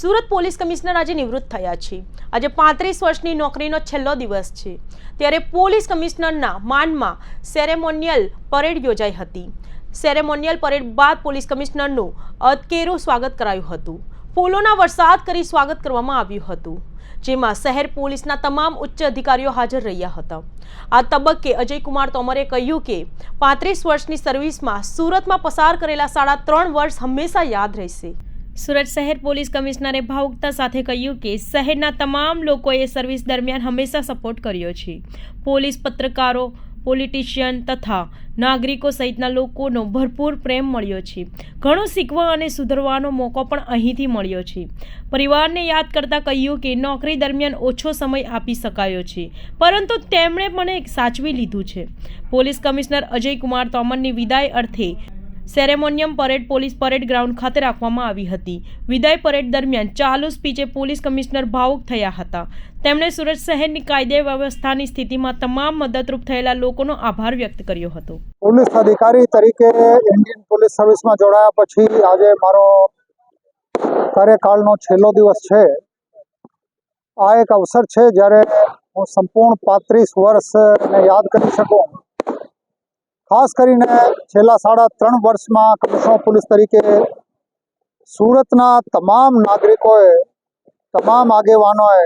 Surat police commissioner આજે નિવૃત્ત થયા છે. આજે પાંત્રીસ વર્ષની નોકરીનો છેલ્લો દિવસ છે. ત્યારે પોલીસ કમિશનરના માનમાં સેરેમોનિયલ પરેડ યોજાઈ હતી. સેરેમોનિયલ પરેડ બાદ પોલીસ કમિશનરનું અદકેરું સ્વાગત કરાયું હતું. ફૂલોના વરસાદ કરી સ્વાગત કરવામાં આવ્યું હતું. જેમાં શહેર પોલીસના તમામ ઉચ્ચ અધિકારીઓ હાજર રહ્યા હતા. આ તબક્કે અજયકુમાર તોમરે કહ્યું કે, પાંત્રીસ વર્ષની સર્વિસમાં સુરતમાં પસાર કરેલા સાડા ત્રણ વર્ષ હંમેશા યાદ રહેશે. સુરત શહેર પોલીસ કમિશનરે ભાવુકતા સાથે કહ્યું કે શહેરના તમામ લોકોએ સર્વિસ દરમિયાન હંમેશા સપોર્ટ કર્યો છે. પોલીસ પત્રકારો, પોલિટિશિયન તથા નાગરિકો સહિતના લોકોનો ભરપૂર પ્રેમ મળ્યો છે. ઘણું શીખવા અને સુધરવાનો મોકો પણ અહીંથી મળ્યો છે. પરિવારને યાદ કરતાં કહ્યું કે નોકરી દરમિયાન ઓછો સમય આપી શકાયો છે, પરંતુ તેમણે મને સાચવી લીધું છે. પોલીસ કમિશનર અજય કુમાર તોમરની વિદાય અર્થે ceremonial parade police parade ground ખાતે રાખવામાં આવી હતી. વિદાય પરેડ દરમિયાન ચાલુ સ્પીચે પોલીસ કમિશનર ભાવુક થયા હતા. તેમણે સુરત શહેરની કાયદે વ્યવસ્થાની સ્થિતિમાં તમામ મદદરૂપ થયેલા લોકોનો આભાર વ્યક્ત કર્યો હતો. પોલીસ અધિકારી તરીકે ઇન્ડિયન પોલીસ સર્વિસમાં જોડાયા પછી આજે મારો કાર્યકાળનો છેલ્લો દિવસ છે. આ એક અવસર છે જ્યારે હું સંપૂર્ણ પાંત્રીસ વર્ષને યાદ કરી શકું. ખાસ કરીને છેલ્લા સાડા ત્રણ વર્ષમાં કમિશનર પોલીસ તરીકે સુરતના તમામ નાગરિકોએ, તમામ આગેવાનોએ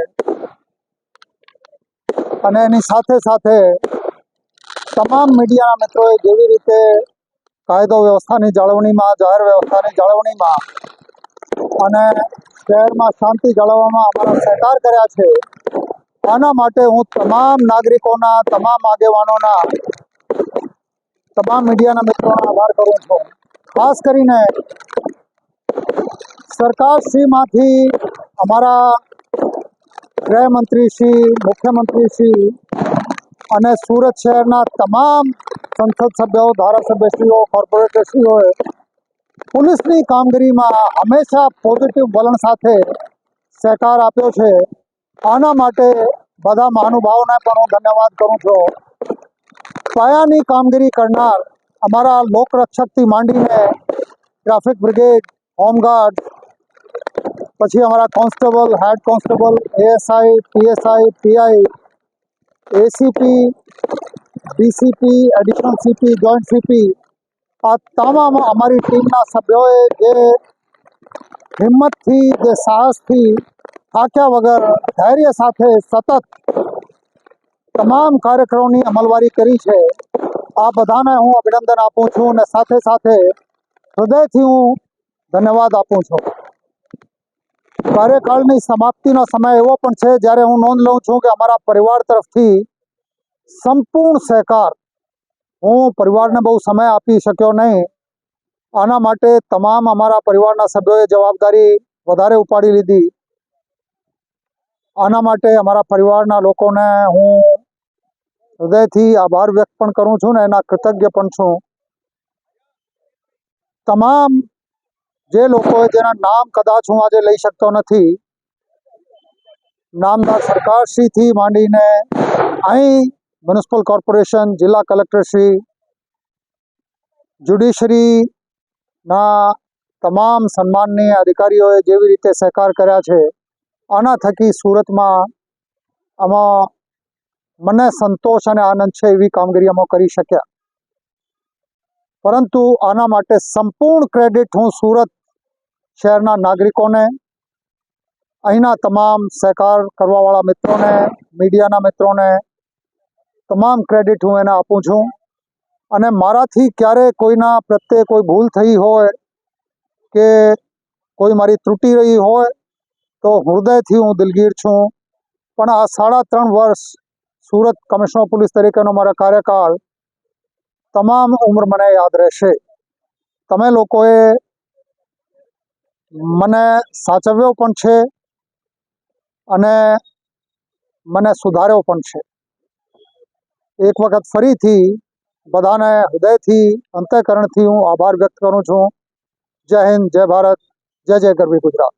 અને એની સાથે સાથે તમામ મીડિયાના મિત્રોએ જેવી રીતે કાયદો વ્યવસ્થાની જાળવણીમાં, જાહેર વ્યવસ્થાની જાળવણીમાં અને શહેરમાં શાંતિ જાળવવામાં અમારા સહકાર કર્યા છે, આના માટે હું તમામ નાગરિકોના, તમામ આગેવાનોના તમામ મીડિયાના મિત્રોનો આભાર કરું છું. ખાસ કરીને સરકારશ્રીમાંથી અમારા ગૃહમંત્રીશ્રી મુખ્યમંત્રીશ્રી અને સુરત શહેરના તમામ સંસદ સભ્યો, ધારાસભ્યશ્રીઓ, કોર્પોરેટરશ્રીઓએ પોલીસની કામગીરીમાં હંમેશા પોઝિટિવ વલણ સાથે સહકાર આપ્યો છે. આના માટે બધા મહાનુભાવોને પણ હું ધન્યવાદ કરું છું. પાયાની કામગીરી કરનાર અમારા લોકરક્ષકથી માંડીને ટ્રાફિક બ્રિગેડ, હોમગાર્ડ, પછી અમારા constable, head constable, ASI, PSI, PI, ACP DCP additional CP, joint CP, આ તમામ અમારી ટીમના સભ્યોએ જે હિંમતથી, જે સાહસથી, થાક્યા વગર, ધૈર્ય સાથે સતત તમામ કાર્યક્રમોની અમલવારી કરી છે. આ બધાને હું અભિનંદન આપું છું અને સાથે સાથે હૃદયથી હું ધન્યવાદ આપું છું. કાર્યકાળની સમાપ્તિનો સમય એવો પણ છે જ્યારે હું નોંધ લઉં છું કે અમારા પરિવાર તરફથી સંપૂર્ણ સહકાર હું પરિવારને બહુ સમય આપી શક્યો નહીં. આના માટે તમામ અમારા પરિવારના સભ્યોએ જવાબદારી વધારે ઉપાડી લીધી. આના માટે અમારા પરિવારના લોકોને હું હૃદયથી આભાર વ્યક્ત પણ કરું છું ને એના કૃતજ્ઞ પણ છું. તમામ જે લોકોએ જેના નામ કદાચ હું આજે લઈ શકતો નથી, નામદાર સરકારશ્રીથી માંડીને અહીં મ્યુનિસિપલ કોર્પોરેશન, જિલ્લા કલેક્ટરશ્રી, જ્યુડિશરીના તમામ સન્માનનીય અધિકારીઓએ જેવી રીતે સહકાર કર્યા છે, આના થકી સુરતમાં આમાં મને સંતોષ અને આનંદ છે એવી કામગીરી અમે કરી શક્યા. પરંતુ આના માટે સંપૂર્ણ ક્રેડિટ હું સુરત શહેરના નાગરિકોને, અહીંના તમામ સહકાર કરવાવાળા મિત્રોને, મીડિયાના મિત્રોને, તમામ ક્રેડિટ હું એને આપું છું. અને મારાથી ક્યારે કોઈના પ્રત્યે કોઈ ભૂલ થઈ હોય કે કોઈ મારી ત્રુટી રહી હોય તો હૃદયથી હું દિલગીર છું. પણ આ સાડા ત્રણ વર્ષ સુરત કમિશનર પોલીસ તરીકેનો મારા કાર્યકાળ તમામ ઉંમર મને યાદ રહેશે. તમે લોકોએ મને સાચવ્યો પણ છે અને મને સુધાર્યો પણ છે. એક વખત ફરીથી બધાને હૃદયથી, અંતઃકરણથી હું આભાર વ્યક્ત કરું છું. જય હિન્દ, જય ભારત, જય જય ગરવી ગુજરાત.